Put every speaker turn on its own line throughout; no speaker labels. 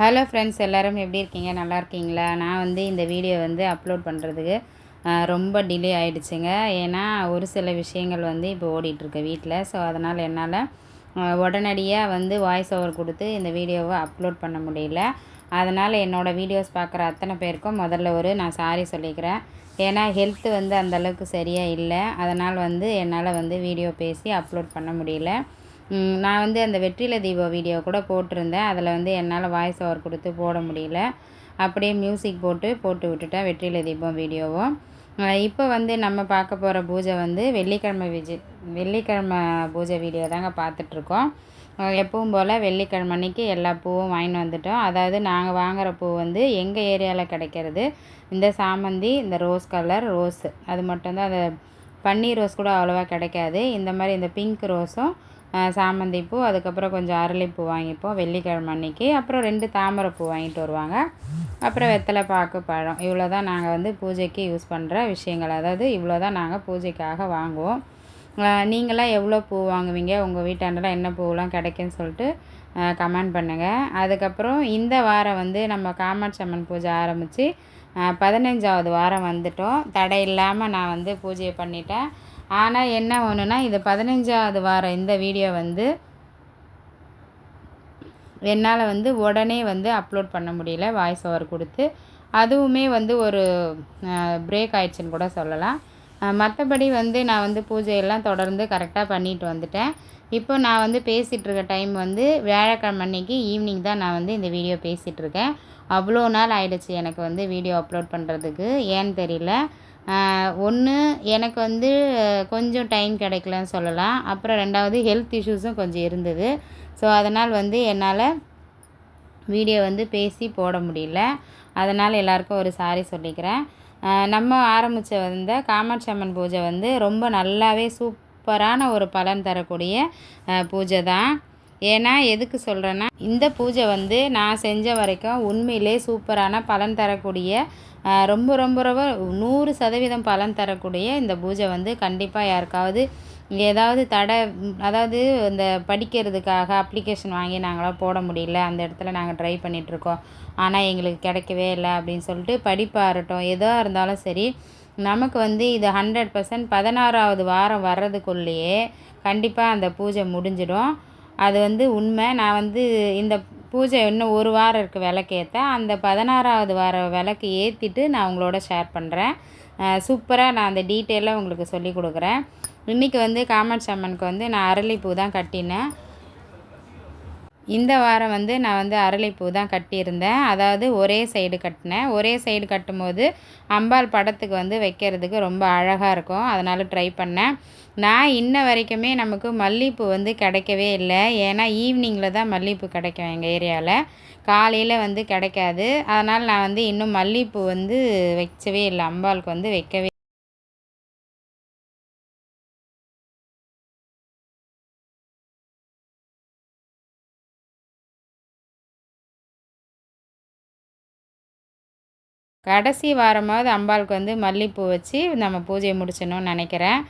hello friends எல்லோரும் எப்படி இருக்கீங்க நல்லா இருக்கீங்களா நான் வந்து இந்த வீடியோ வந்து அப்லோட் பண்ணுறதுக்கு ரொம்ப டிலே ஆகிடுச்சுங்க ஏன்னா ஒரு சில விஷயங்கள் வந்து இப்போ ஓடிட்டுருக்கு வீட்டில் ஸோ அதனால் என்னால் உடனடியாக வந்து வாய்ஸ் ஓவர் கொடுத்து இந்த வீடியோவை அப்லோட் பண்ண முடியல அதனால் என்னோடய வீடியோஸ் பார்க்குற அத்தனை பேருக்கும் முதல்ல ஒரு நான் சாரி சொல்லிக்கிறேன் ஏன்னா ஹெல்த்து வந்து அந்தளவுக்கு சரியாக இல்லை அதனால் வந்து என்னால் வந்து வீடியோ பேசி அப்லோட் பண்ண முடியல நான் வந்து அந்த வெற்றிலை தீபம் வீடியோ கூட போட்டிருந்தேன் அதில் வந்து என்னால் வாய்ஸ் ஓவர் கொடுத்து போட முடியல அப்படியே மியூசிக் போட்டு போட்டு விட்டுட்டேன் வெற்றிலை தீபம் வீடியோவும் இப்போ வந்து நம்ம பார்க்க போகிற பூஜை வந்து வெள்ளிக்கிழமை விஜய் வெள்ளிக்கிழமை பூஜை வீடியோ தாங்க பார்த்துட்ருக்கோம் எப்பவும் போல் வெள்ளிக்கிழமை அன்றைக்கி எல்லா பூவும் வாங்கிட்டு வந்துட்டோம் அதாவது நாங்கள் வாங்குகிற பூ வந்து எங்கள் ஏரியாவில் கிடைக்கிறது இந்த சாமந்தி இந்த ரோஸ் கலர் ரோஸு அது மட்டும்தான் அந்த பன்னீர் ரோஸ் கூட அவ்வளோவா கிடைக்காது இந்த மாதிரி இந்த பிங்க் ரோஸும் சாமந்தி பூ அதுக்கப்புறம் கொஞ்சம் அரளிப்பூ வாங்கிப்போம் வெள்ளிக்கிழமை அன்றைக்கி அப்புறம் ரெண்டு தாமரை பூ வாங்கிட்டு வருவாங்க அப்புறம் வெத்தலை பாக்கு பழம் இவ்வளோ தான் நாங்கள் வந்து பூஜைக்கு யூஸ் பண்ணுற விஷயங்கள் அதாவது இவ்வளோ தான் நாங்கள் பூஜைக்காக வாங்குவோம் நீங்களாம் எவ்வளோ பூ வாங்குவீங்க உங்கள் வீட்டாண்டலாம் என்ன பூவெலாம் கிடைக்குன்னு சொல்லிட்டு கமெண்ட் பண்ணுங்கள் அதுக்கப்புறம் இந்த வாரம் வந்து நம்ம காமாட்சி அம்மன் பூஜை ஆரம்பித்து பதினஞ்சாவது வாரம் வந்துட்டோம் தடை இல்லாமல் நான் வந்து பூஜையை பண்ணிட்டேன் ஆனால் என்ன ஒன்றுனா இது பதினஞ்சாவது வாரம் இந்த வீடியோ வந்து என்னால் வந்து உடனே வந்து அப்லோட் பண்ண முடியல வாய்ஸ் ஓவர் கொடுத்து அதுவுமே வந்து ஒரு பிரேக் ஆயிடுச்சுன்னு கூட சொல்லலாம் மற்றபடி வந்து நான் வந்து பூஜையெல்லாம் தொடர்ந்து கரெக்டாக பண்ணிட்டு வந்துட்டேன் இப்போ நான் வந்து பேசிகிட்டு இருக்க டைம் வந்து வியாழக்கிழமை அன்னைக்கு ஈவினிங் தான் நான் வந்து இந்த வீடியோ பேசிகிட்ருக்கேன் அவ்வளோ நாள் ஆயிடுச்சு எனக்கு வந்து வீடியோ அப்லோட் பண்ணுறதுக்கு ஏன்னு தெரியல ஒன்று எனக்கு வந்து கொஞ்சம் டைம் கிடைக்கலன்னு சொல்லலாம் அப்புறம் ரெண்டாவது ஹெல்த் இஷ்யூஸும் கொஞ்சம் இருந்தது ஸோ அதனால் வந்து என்னால் வீடியோ வந்து பேசி போட முடியல அதனால் எல்லாருக்கும் ஒரு சாரி சொல்லிக்கிறேன் நம்ம ஆரம்பித்த வந்த காமாட்சி அம்மன் பூஜை வந்து ரொம்ப நல்லாவே சூப்பரான ஒரு பலன் தரக்கூடிய பூஜை தான் ஏன்னா எதுக்கு சொல்கிறேன்னா இந்த பூஜை வந்து நான் செஞ்ச வரைக்கும் உண்மையிலே சூப்பரான பலன் தரக்கூடிய ரொம்ப ரொம்ப ரொம்ப நூறு சதவீதம் பலன் தரக்கூடிய இந்த பூஜை வந்து கண்டிப்பாக யாருக்காவது ஏதாவது தடை அதாவது இந்த படிக்கிறதுக்காக அப்ளிகேஷன் வாங்கி நாங்களாம் போட முடியல அந்த இடத்துல நாங்கள் ட்ரை பண்ணிகிட்ருக்கோம் ஆனால் எங்களுக்கு கிடைக்கவே இல்லை அப்படின்னு சொல்லிட்டு படிப்பாகட்டும் எதாக இருந்தாலும் சரி நமக்கு வந்து இது ஹண்ட்ரட் பர்சன்ட் பதினாறாவது வாரம் வர்றதுக்குள்ளேயே கண்டிப்பாக அந்த பூஜை முடிஞ்சிடும் அது வந்து உண்மை நான் வந்து இந்த பூஜை இன்னும் ஒரு வாரம் இருக்குது விளக்கேற்ற அந்த பதினாறாவது வாரம் விளக்கு ஏற்றிட்டு நான் உங்களோட ஷேர் பண்ணுறேன் சூப்பராக நான் அந்த டீட்டெயிலாக உங்களுக்கு சொல்லி கொடுக்குறேன் இன்றைக்கி வந்து காமாட்சி அம்மனுக்கு வந்து நான் அரளிப்பூ தான் கட்டினேன் இந்த வாரம் வந்து நான் வந்து அரளிப்பூ தான் கட்டியிருந்தேன் அதாவது ஒரே சைடு கட்டினேன் ஒரே சைடு கட்டும்போது அம்பாள் படத்துக்கு வந்து வைக்கிறதுக்கு ரொம்ப அழகாக இருக்கும் அதனால் ட்ரை பண்ணேன் நான் இன்ன வரைக்குமே நமக்கு மல்லிகைப்பூ வந்து கிடைக்கவே இல்லை ஏன்னா ஈவினிங்கில் தான் மல்லிகைப்பூ கிடைக்கும் எங்கள் ஏரியாவில் காலையில் வந்து கிடைக்காது அதனால் நான் வந்து இன்னும் மல்லிகைப்பூ வந்து வைக்கவே இல்லை அம்பாளுக்கு வந்து வைக்கவே கடைசி வாரமாவது அம்பாளுக்கு வந்து மல்லிகைப்பூ வச்சு நம்ம பூஜையை முடிச்சணும்னு நினைக்கிறேன்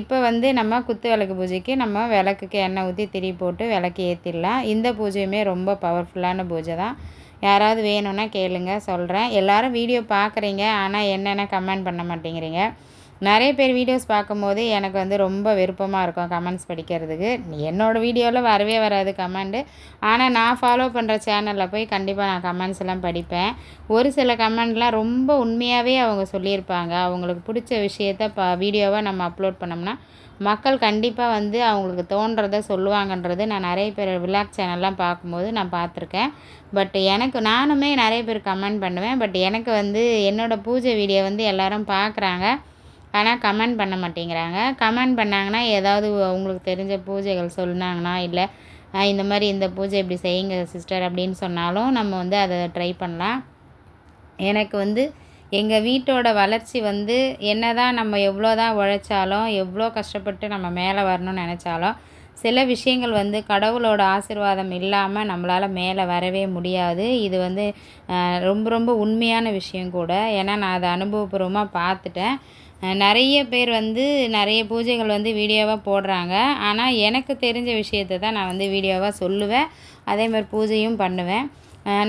இப்போ வந்து நம்ம குத்து விளக்கு பூஜைக்கு நம்ம விளக்குக்கு எண்ணெய் ஊற்றி திரி போட்டு விளக்கு ஏற்றிடலாம் இந்த பூஜையுமே ரொம்ப பவர்ஃபுல்லான பூஜை தான் யாராவது வேணும்னா கேளுங்க சொல்கிறேன் எல்லோரும் வீடியோ பார்க்குறீங்க ஆனால் என்னென்ன கமெண்ட் பண்ண மாட்டேங்கிறீங்க நிறைய பேர் வீடியோஸ் பார்க்கும்போது எனக்கு வந்து ரொம்ப விருப்பமாக இருக்கும் கமெண்ட்ஸ் படிக்கிறதுக்கு என்னோடய வீடியோவில் வரவே வராது கமெண்ட்டு ஆனால் நான் ஃபாலோ பண்ணுற சேனலில் போய் கண்டிப்பாக நான் கமெண்ட்ஸ் எல்லாம் படிப்பேன் ஒரு சில கமெண்ட்லாம் ரொம்ப உண்மையாகவே அவங்க சொல்லியிருப்பாங்க அவங்களுக்கு பிடிச்ச விஷயத்த ப வீடியோவாக நம்ம அப்லோட் பண்ணோம்னா மக்கள் கண்டிப்பாக வந்து அவங்களுக்கு தோன்றத சொல்லுவாங்கன்றது நான் நிறைய பேர் விளாக் சேனல்லாம் பார்க்கும்போது நான் பார்த்துருக்கேன் பட் எனக்கு நானுமே நிறைய பேர் கமெண்ட் பண்ணுவேன் பட் எனக்கு வந்து என்னோடய பூஜை வீடியோ வந்து எல்லோரும் பார்க்குறாங்க ஆனால் கமெண்ட் பண்ண மாட்டேங்கிறாங்க கமெண்ட் பண்ணாங்கன்னா ஏதாவது அவங்களுக்கு தெரிஞ்ச பூஜைகள் சொன்னாங்கன்னா இல்லை இந்த மாதிரி இந்த பூஜை இப்படி செய்யுங்க சிஸ்டர் அப்படின்னு சொன்னாலும் நம்ம வந்து அதை ட்ரை பண்ணலாம் எனக்கு வந்து எங்கள் வீட்டோட வளர்ச்சி வந்து என்ன தான் நம்ம எவ்வளோ தான் உழைச்சாலும் எவ்வளோ கஷ்டப்பட்டு நம்ம மேலே வரணும்னு நினச்சாலும் சில விஷயங்கள் வந்து கடவுளோட ஆசிர்வாதம் இல்லாமல் நம்மளால் மேலே வரவே முடியாது இது வந்து ரொம்ப ரொம்ப உண்மையான விஷயம் கூட ஏன்னா நான் அதை அனுபவபூர்வமாக பார்த்துட்டேன் நிறைய பேர் வந்து நிறைய பூஜைகள் வந்து வீடியோவாக போடுறாங்க ஆனால் எனக்கு தெரிஞ்ச விஷயத்தை தான் நான் வந்து வீடியோவாக சொல்லுவேன் அதே மாதிரி பூஜையும் பண்ணுவேன்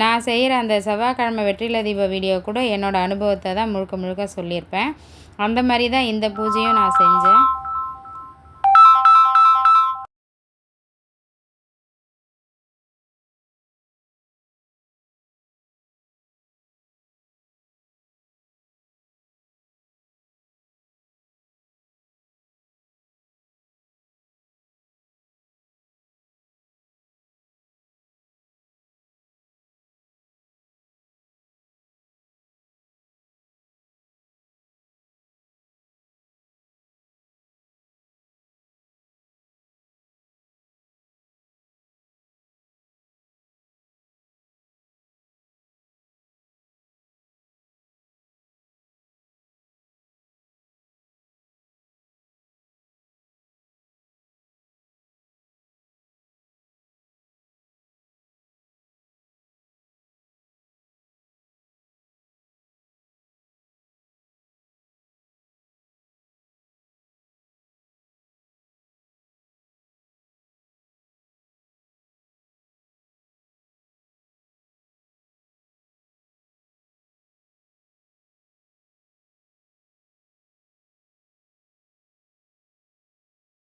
நான் செய்கிற அந்த செவ்வாய்க்கிழமை வெற்றில தீப வீடியோ கூட என்னோடய அனுபவத்தை தான் முழுக்க முழுக்க சொல்லியிருப்பேன் அந்த மாதிரி தான் இந்த பூஜையும் நான் செஞ்சேன்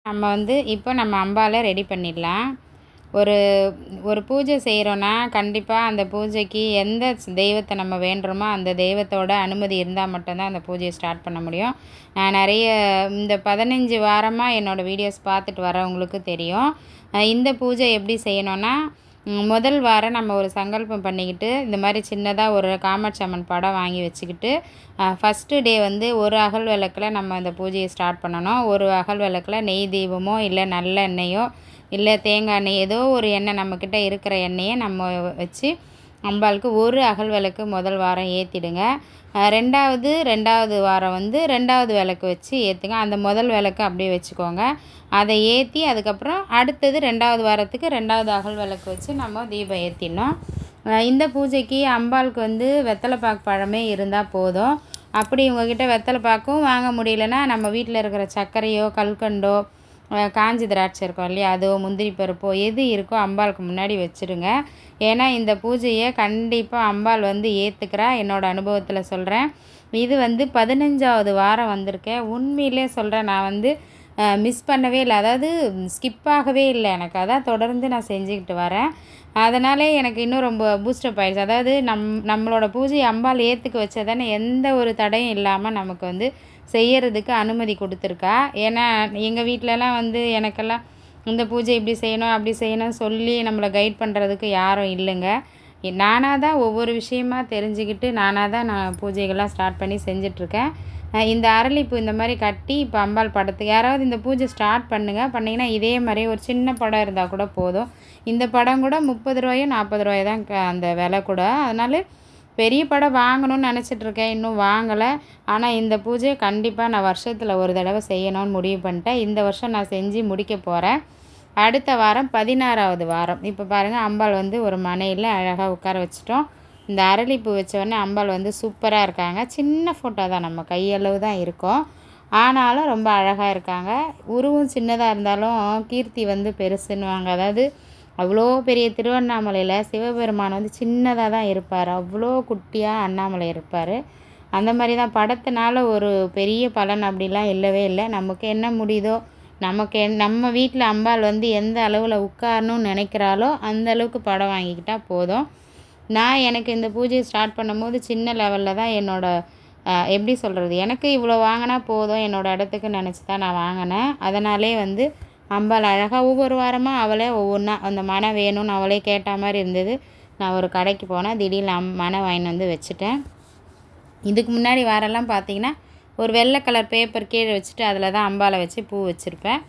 நம்ம வந்து இப்போ நம்ம அம்பால் ரெடி பண்ணிடலாம் ஒரு ஒரு பூஜை செய்கிறோன்னா கண்டிப்பாக அந்த பூஜைக்கு எந்த தெய்வத்தை நம்ம வேண்டுறோமோ அந்த தெய்வத்தோட அனுமதி இருந்தால் மட்டும்தான் அந்த பூஜையை ஸ்டார்ட் பண்ண முடியும் நான் நிறைய இந்த பதினஞ்சு வாரமாக என்னோடய வீடியோஸ் பார்த்துட்டு வரவங்களுக்கு தெரியும் இந்த பூஜை எப்படி செய்யணுன்னா முதல் வாரம் நம்ம ஒரு சங்கல்பம் பண்ணிக்கிட்டு இந்த மாதிரி சின்னதாக ஒரு காமாட்சி அம்மன் படம் வாங்கி வச்சுக்கிட்டு ஃபஸ்ட்டு டே வந்து ஒரு அகல் விளக்கில் நம்ம அந்த பூஜையை ஸ்டார்ட் பண்ணணும் ஒரு அகல் விளக்கில் நெய் தீபமோ இல்லை நல்ல எண்ணெயோ இல்லை தேங்காய் எண்ணெய் ஏதோ ஒரு எண்ணெய் நம்மக்கிட்ட இருக்கிற எண்ணெயை நம்ம வச்சு அம்பாளுக்கு ஒரு அகல் விளக்கு முதல் வாரம் ஏற்றிடுங்க ரெண்டாவது ரெண்டாவது வாரம் வந்து ரெண்டாவது விளக்கு வச்சு ஏற்றுங்க அந்த முதல் விளக்கு அப்படியே வச்சுக்கோங்க அதை ஏற்றி அதுக்கப்புறம் அடுத்தது ரெண்டாவது வாரத்துக்கு ரெண்டாவது அகல் விளக்கு வச்சு நம்ம தீபம் ஏற்றிடணும் இந்த பூஜைக்கு அம்பாளுக்கு வந்து வெத்தலைப்பாக்கு பழமே இருந்தால் போதும் அப்படி உங்ககிட்ட வெத்தலைப்பாக்கும் வாங்க முடியலன்னா நம்ம வீட்டில் இருக்கிற சர்க்கரையோ கல்கண்டோ காஞ்சி திராட்சை இருக்கும் இல்லையா அதோ முந்திரி பருப்போ எது இருக்கோ அம்பாளுக்கு முன்னாடி வச்சுடுங்க ஏன்னா இந்த பூஜையை கண்டிப்பாக அம்பாள் வந்து ஏற்றுக்கிறா என்னோடய அனுபவத்தில் சொல்கிறேன் இது வந்து பதினஞ்சாவது வாரம் வந்திருக்கேன் உண்மையிலே சொல்கிறேன் நான் வந்து மிஸ் பண்ணவே இல்லை அதாவது ஸ்கிப் ஆகவே இல்லை எனக்கு அதான் தொடர்ந்து நான் செஞ்சுக்கிட்டு வரேன் அதனாலே எனக்கு இன்னும் ரொம்ப பூஸ்டப் ஆயிடுச்சு அதாவது நம் நம்மளோட பூஜை அம்பாள் ஏற்றுக்கு வச்சதானே எந்த ஒரு தடையும் இல்லாமல் நமக்கு வந்து செய்யறதுக்கு அனுமதி கொடுத்துருக்கா ஏன்னா எங்கள் வீட்டிலலாம் வந்து எனக்கெல்லாம் இந்த பூஜை இப்படி செய்யணும் அப்படி செய்யணும் சொல்லி நம்மளை கைட் பண்ணுறதுக்கு யாரும் இல்லைங்க நானாக தான் ஒவ்வொரு விஷயமா தெரிஞ்சுக்கிட்டு நானாக தான் நான் பூஜைகள்லாம் ஸ்டார்ட் பண்ணி செஞ்சிட்ருக்கேன் இந்த அரளிப்பு இந்த மாதிரி கட்டி இப்போ அம்பாள் படத்துக்கு யாராவது இந்த பூஜை ஸ்டார்ட் பண்ணுங்கள் பண்ணிங்கன்னா இதே மாதிரி ஒரு சின்ன படம் இருந்தால் கூட போதும் இந்த படம் கூட முப்பது ரூபாயோ நாற்பது ரூபாயோ தான் அந்த விலை கூட அதனால் பெரிய படம் வாங்கணும்னு நினச்சிட்ருக்கேன் இன்னும் வாங்கலை ஆனால் இந்த பூஜையை கண்டிப்பாக நான் வருஷத்தில் ஒரு தடவை செய்யணும்னு முடிவு பண்ணிட்டேன் இந்த வருஷம் நான் செஞ்சு முடிக்க போகிறேன் அடுத்த வாரம் பதினாறாவது வாரம் இப்போ பாருங்கள் அம்பாள் வந்து ஒரு மனையில் அழகாக உட்கார வச்சிட்டோம் இந்த அரளிப்பூ வச்சோடனே அம்பாள் வந்து சூப்பராக இருக்காங்க சின்ன ஃபோட்டோ தான் நம்ம கையளவு தான் இருக்கும் ஆனாலும் ரொம்ப அழகாக இருக்காங்க உருவம் சின்னதாக இருந்தாலும் கீர்த்தி வந்து பெருசுன்னுவாங்க அதாவது அவ்வளோ பெரிய திருவண்ணாமலையில் சிவபெருமான் வந்து சின்னதாக தான் இருப்பார் அவ்வளோ குட்டியாக அண்ணாமலை இருப்பார் அந்த மாதிரி தான் படத்தினால ஒரு பெரிய பலன் அப்படிலாம் இல்லவே இல்லை நமக்கு என்ன முடியுதோ நமக்கு என் நம்ம வீட்டில் அம்பாள் வந்து எந்த அளவில் உட்காரணும்னு நினைக்கிறாளோ அந்த அளவுக்கு படம் வாங்கிக்கிட்டால் போதும் நான் எனக்கு இந்த பூஜையை ஸ்டார்ட் பண்ணும்போது சின்ன லெவலில் தான் என்னோடய எப்படி சொல்கிறது எனக்கு இவ்வளோ வாங்கினா போதும் என்னோடய இடத்துக்கு நினச்சி தான் நான் வாங்கினேன் அதனாலே வந்து அம்பாள் அழகாக ஒவ்வொரு வாரமாக அவளே ஒவ்வொன்றா அந்த மனை வேணும்னு அவளே கேட்ட மாதிரி இருந்தது நான் ஒரு கடைக்கு போனேன் திடீர்னு அம் மனை வாங்கின்னு வந்து வச்சுட்டேன் இதுக்கு முன்னாடி வாரெல்லாம் பார்த்தீங்கன்னா ஒரு வெள்ளை கலர் பேப்பர் கீழே வச்சுட்டு அதில் தான் அம்பாலை வச்சு பூ வச்சுருப்பேன்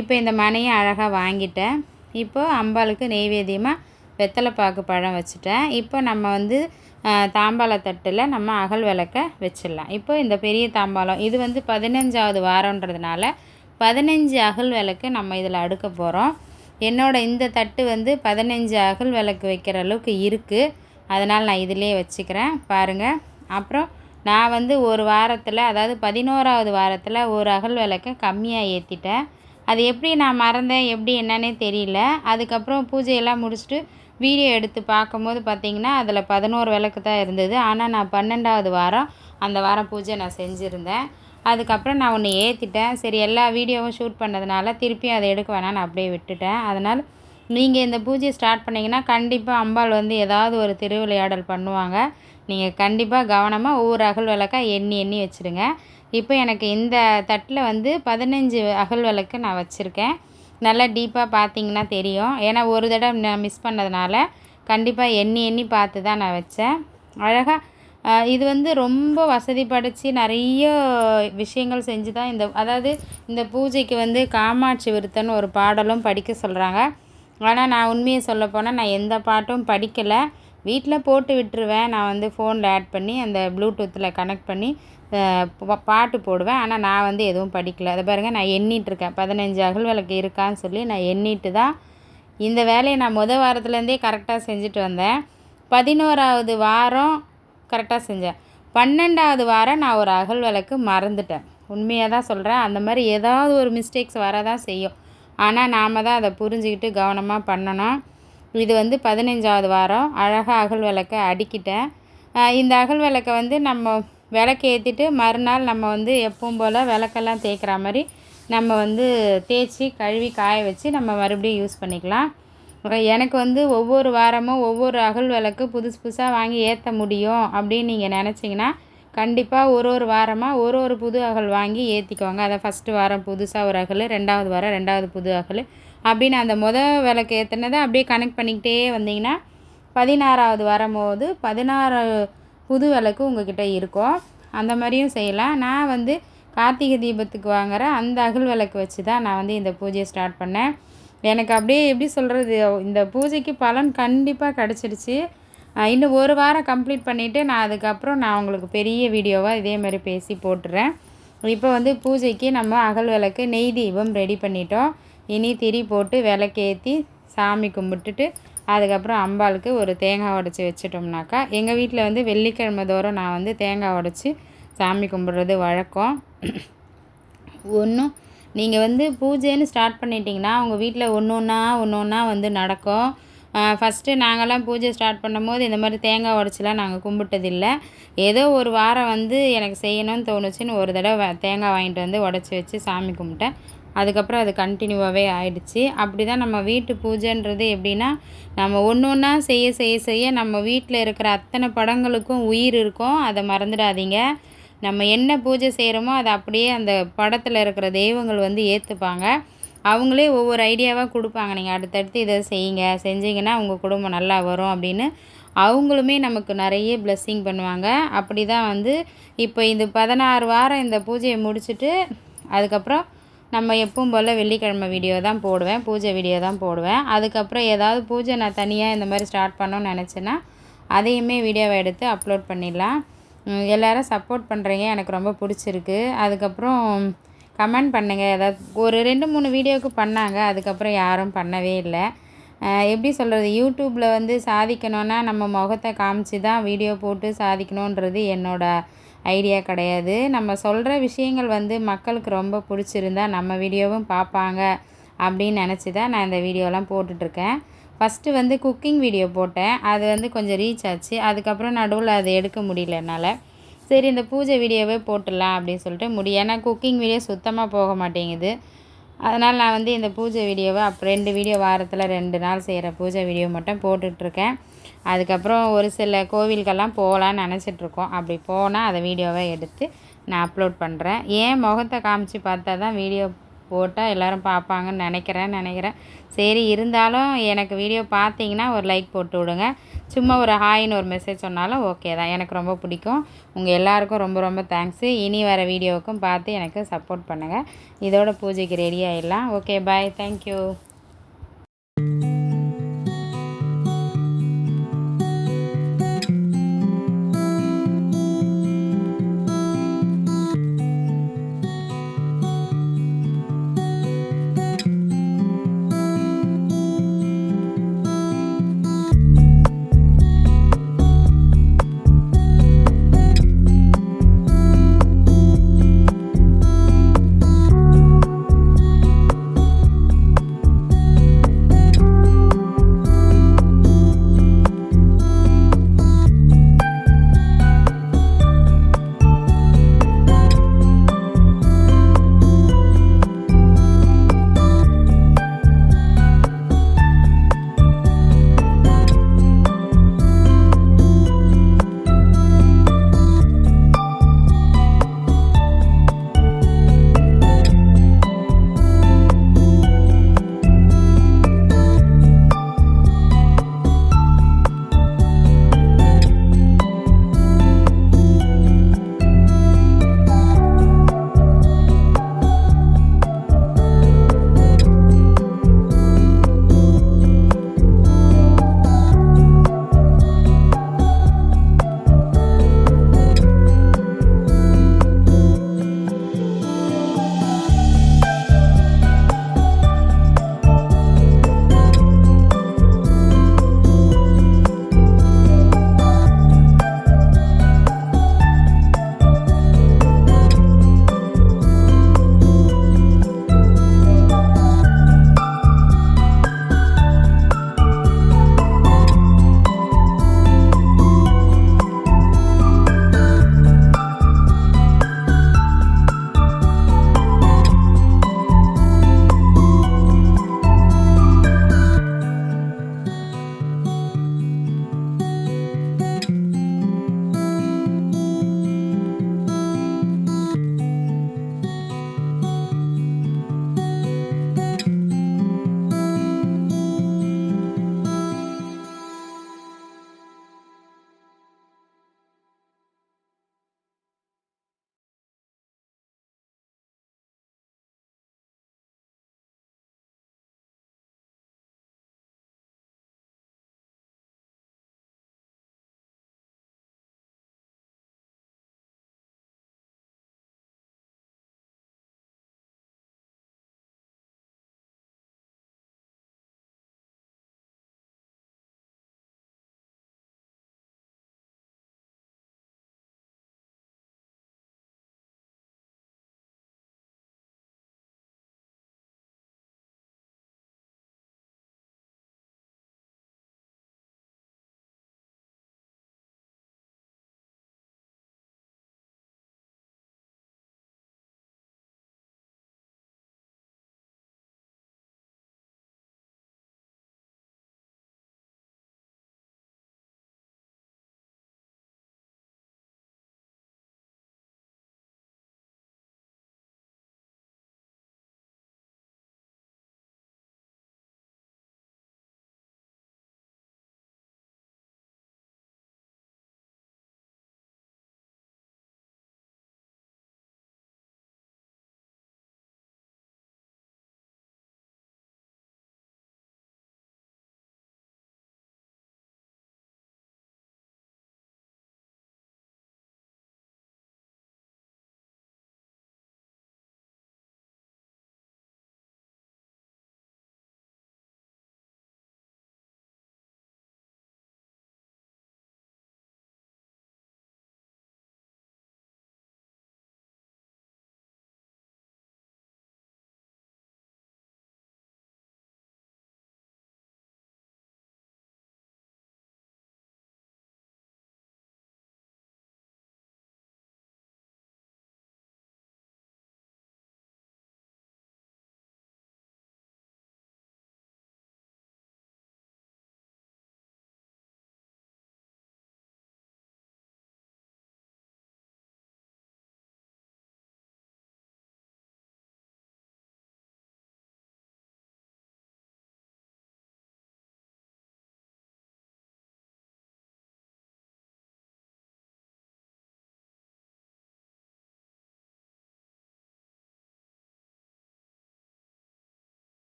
இப்போ இந்த மனையை அழகாக வாங்கிட்டேன் இப்போது அம்பாளுக்கு வெத்தலை வெத்தலைப்பாக்கு பழம் வச்சுட்டேன் இப்போ நம்ம வந்து தாம்பாள தட்டில் நம்ம அகல் விளக்க வச்சிடலாம் இப்போ இந்த பெரிய தாம்பாளம் இது வந்து பதினஞ்சாவது வாரன்றதுனால பதினஞ்சு அகல் விளக்கு நம்ம இதில் அடுக்க போகிறோம் என்னோடய இந்த தட்டு வந்து பதினஞ்சு அகல் விளக்கு வைக்கிற அளவுக்கு இருக்குது அதனால் நான் இதிலே வச்சுக்கிறேன் பாருங்கள் அப்புறம் நான் வந்து ஒரு வாரத்தில் அதாவது பதினோராவது வாரத்தில் ஒரு அகல் விளக்கை கம்மியாக ஏற்றிட்டேன் அது எப்படி நான் மறந்தேன் எப்படி என்னன்னே தெரியல அதுக்கப்புறம் பூஜையெல்லாம் முடிச்சுட்டு வீடியோ எடுத்து பார்க்கும்போது பார்த்திங்கன்னா அதில் பதினோரு விளக்கு தான் இருந்தது ஆனால் நான் பன்னெண்டாவது வாரம் அந்த வாரம் பூஜை நான் செஞ்சுருந்தேன் அதுக்கப்புறம் நான் ஒன்று ஏற்றிட்டேன் சரி எல்லா வீடியோவும் ஷூட் பண்ணதுனால திருப்பி அதை எடுக்க வேணாம்னு அப்படியே விட்டுட்டேன் அதனால் நீங்கள் இந்த பூஜையை ஸ்டார்ட் பண்ணிங்கன்னா கண்டிப்பாக அம்பாள் வந்து ஏதாவது ஒரு திருவிளையாடல் பண்ணுவாங்க நீங்கள் கண்டிப்பாக கவனமாக ஒவ்வொரு அகல் விளக்காக எண்ணி எண்ணி வச்சுருங்க இப்போ எனக்கு இந்த தட்டில் வந்து பதினஞ்சு அகல் விளக்கு நான் வச்சுருக்கேன் நல்லா டீப்பாக பார்த்தீங்கன்னா தெரியும் ஏன்னா ஒரு தடவை நான் மிஸ் பண்ணதுனால கண்டிப்பாக எண்ணி எண்ணி பார்த்து தான் நான் வச்சேன் அழகாக இது வந்து ரொம்ப வசதி படைச்சி நிறைய விஷயங்கள் செஞ்சு தான் இந்த அதாவது இந்த பூஜைக்கு வந்து காமாட்சி விருத்தன்னு ஒரு பாடலும் படிக்க சொல்கிறாங்க ஆனால் நான் உண்மையை சொல்ல போனால் நான் எந்த பாட்டும் படிக்கலை வீட்டில் போட்டு விட்டுருவேன் நான் வந்து ஃபோனில் ஆட் பண்ணி அந்த ப்ளூடூத்தில் கனெக்ட் பண்ணி பாட்டு போடுவேன் ஆனால் நான் வந்து எதுவும் படிக்கலை அதை பாருங்கள் நான் எண்ணிட்டுருக்கேன் பதினஞ்சு அகல் விளக்கு இருக்கான்னு சொல்லி நான் எண்ணிட்டு தான் இந்த வேலையை நான் முத வாரத்துலேருந்தே கரெக்டாக செஞ்சுட்டு வந்தேன் பதினோராவது வாரம் கரெக்டாக செஞ்சேன் பன்னெண்டாவது வாரம் நான் ஒரு அகல் விளக்கு மறந்துட்டேன் உண்மையாக தான் சொல்கிறேன் அந்த மாதிரி ஏதாவது ஒரு மிஸ்டேக்ஸ் வரதான் செய்யும் ஆனால் நாம் தான் அதை புரிஞ்சுக்கிட்டு கவனமாக பண்ணணும் இது வந்து பதினஞ்சாவது வாரம் அழகாக அகல் விளக்கை அடிக்கிட்டேன் இந்த அகல் விளக்கை வந்து நம்ம விளக்கு ஏற்றிட்டு மறுநாள் நம்ம வந்து எப்பவும் போல் விளக்கெல்லாம் தேய்க்கிற மாதிரி நம்ம வந்து தேய்ச்சி கழுவி காய வச்சு நம்ம மறுபடியும் யூஸ் பண்ணிக்கலாம் எனக்கு வந்து ஒவ்வொரு வாரமும் ஒவ்வொரு அகல் விளக்கு புதுசு புதுசாக வாங்கி ஏற்ற முடியும் அப்படின்னு நீங்கள் நினச்சிங்கன்னா கண்டிப்பாக ஒரு ஒரு வாரமாக ஒரு ஒரு புது அகல் வாங்கி ஏற்றிக்கோங்க அதை ஃபஸ்ட்டு வாரம் புதுசாக ஒரு அகல் ரெண்டாவது வாரம் ரெண்டாவது புது அகல் அப்படின்னு அந்த முத விளக்கு ஏற்றினதை அப்படியே கனெக்ட் பண்ணிக்கிட்டே வந்தீங்கன்னா பதினாறாவது போது பதினாறு புது விளக்கு உங்ககிட்ட இருக்கும் அந்த மாதிரியும் செய்யலாம் நான் வந்து கார்த்திகை தீபத்துக்கு வாங்குகிற அந்த அகல் விளக்கு வச்சு தான் நான் வந்து இந்த பூஜையை ஸ்டார்ட் பண்ணேன் எனக்கு அப்படியே எப்படி சொல்கிறது இந்த பூஜைக்கு பலன் கண்டிப்பாக கிடச்சிருச்சி இன்னும் ஒரு வாரம் கம்ப்ளீட் பண்ணிவிட்டு நான் அதுக்கப்புறம் நான் உங்களுக்கு பெரிய வீடியோவாக இதே மாதிரி பேசி போட்டுறேன் இப்போ வந்து பூஜைக்கு நம்ம அகல் விளக்கு நெய் தீபம் ரெடி பண்ணிட்டோம் இனி திரி போட்டு விளக்கேற்றி சாமி கும்பிட்டுட்டு அதுக்கப்புறம் அம்பாளுக்கு ஒரு தேங்காய் உடச்சி வச்சிட்டோம்னாக்கா எங்கள் வீட்டில் வந்து வெள்ளிக்கிழமை தோறும் நான் வந்து தேங்காய் உடச்சி சாமி கும்பிட்றது வழக்கம் ஒன்றும் நீங்கள் வந்து பூஜைன்னு ஸ்டார்ட் பண்ணிட்டீங்கன்னா உங்கள் வீட்டில் ஒன்று ஒன்றா ஒன்று ஒன்றா வந்து நடக்கும் ஃபஸ்ட்டு நாங்கள்லாம் பூஜை ஸ்டார்ட் பண்ணும்போது இந்த மாதிரி தேங்காய் உடச்சிலாம் நாங்கள் கும்பிட்டதில்ல ஏதோ ஒரு வாரம் வந்து எனக்கு செய்யணும்னு தோணுச்சுன்னு ஒரு தடவை தேங்காய் வாங்கிட்டு வந்து உடச்சி வச்சு சாமி கும்பிட்டேன் அதுக்கப்புறம் அது கண்டினியூவாகவே ஆயிடுச்சு அப்படி தான் நம்ம வீட்டு பூஜைன்றது எப்படின்னா நம்ம ஒன்று ஒன்றா செய்ய செய்ய செய்ய நம்ம வீட்டில் இருக்கிற அத்தனை படங்களுக்கும் உயிர் இருக்கும் அதை மறந்துடாதீங்க நம்ம என்ன பூஜை செய்கிறோமோ அதை அப்படியே அந்த படத்தில் இருக்கிற தெய்வங்கள் வந்து ஏற்றுப்பாங்க அவங்களே ஒவ்வொரு ஐடியாவாக கொடுப்பாங்க நீங்கள் அடுத்தடுத்து இதை செய்யுங்க செஞ்சீங்கன்னா உங்கள் குடும்பம் நல்லா வரும் அப்படின்னு அவங்களுமே நமக்கு நிறைய பிளெஸ்ஸிங் பண்ணுவாங்க அப்படி தான் வந்து இப்போ இந்த பதினாறு வாரம் இந்த பூஜையை முடிச்சுட்டு அதுக்கப்புறம் நம்ம எப்பவும் போல் வெள்ளிக்கிழமை வீடியோ தான் போடுவேன் பூஜை வீடியோ தான் போடுவேன் அதுக்கப்புறம் ஏதாவது பூஜை நான் தனியாக இந்த மாதிரி ஸ்டார்ட் பண்ணோன்னு நினச்சேன்னா அதையுமே வீடியோவை எடுத்து அப்லோட் பண்ணிடலாம் எல்லோரும் சப்போர்ட் பண்ணுறீங்க எனக்கு ரொம்ப பிடிச்சிருக்கு அதுக்கப்புறம் கமெண்ட் பண்ணுங்கள் ஏதாவது ஒரு ரெண்டு மூணு வீடியோவுக்கு பண்ணாங்க அதுக்கப்புறம் யாரும் பண்ணவே இல்லை எப்படி சொல்கிறது யூடியூப்பில் வந்து சாதிக்கணும்னா நம்ம முகத்தை காமிச்சு தான் வீடியோ போட்டு சாதிக்கணுன்றது என்னோடய ஐடியா கிடையாது நம்ம சொல்கிற விஷயங்கள் வந்து மக்களுக்கு ரொம்ப பிடிச்சிருந்தா நம்ம வீடியோவும் பார்ப்பாங்க அப்படின்னு நினச்சி தான் நான் இந்த வீடியோலாம் போட்டுட்ருக்கேன் ஃபஸ்ட்டு வந்து குக்கிங் வீடியோ போட்டேன் அது வந்து கொஞ்சம் ரீச் ஆச்சு அதுக்கப்புறம் நடுவில் அதை எடுக்க முடியல என்னால் சரி இந்த பூஜை வீடியோவே போட்டுடலாம் அப்படின்னு சொல்லிட்டு முடியும் ஏன்னா குக்கிங் வீடியோ சுத்தமாக போக மாட்டேங்குது அதனால் நான் வந்து இந்த பூஜை வீடியோவை அப்போ ரெண்டு வீடியோ வாரத்தில் ரெண்டு நாள் செய்கிற பூஜை வீடியோ மட்டும் போட்டுட்ருக்கேன் அதுக்கப்புறம் ஒரு சில கோவில்கள்லாம் போகலான்னு நினச்சிட்ருக்கோம் அப்படி போனால் அதை வீடியோவை எடுத்து நான் அப்லோட் பண்ணுறேன் ஏன் முகத்தை காமிச்சு பார்த்தா தான் வீடியோ போட்டால் எல்லோரும் பார்ப்பாங்கன்னு நினைக்கிறேன் நினைக்கிறேன் சரி இருந்தாலும் எனக்கு வீடியோ பார்த்தீங்கன்னா ஒரு லைக் போட்டு விடுங்க சும்மா ஒரு ஹாய்னு ஒரு மெசேஜ் சொன்னாலும் ஓகே தான் எனக்கு ரொம்ப பிடிக்கும் உங்கள் எல்லாேருக்கும் ரொம்ப ரொம்ப தேங்க்ஸு இனி வர வீடியோவுக்கும் பார்த்து எனக்கு சப்போர்ட் பண்ணுங்கள் இதோட பூஜைக்கு ரெடி ஆகிடலாம் ஓகே பாய் தேங்க்யூ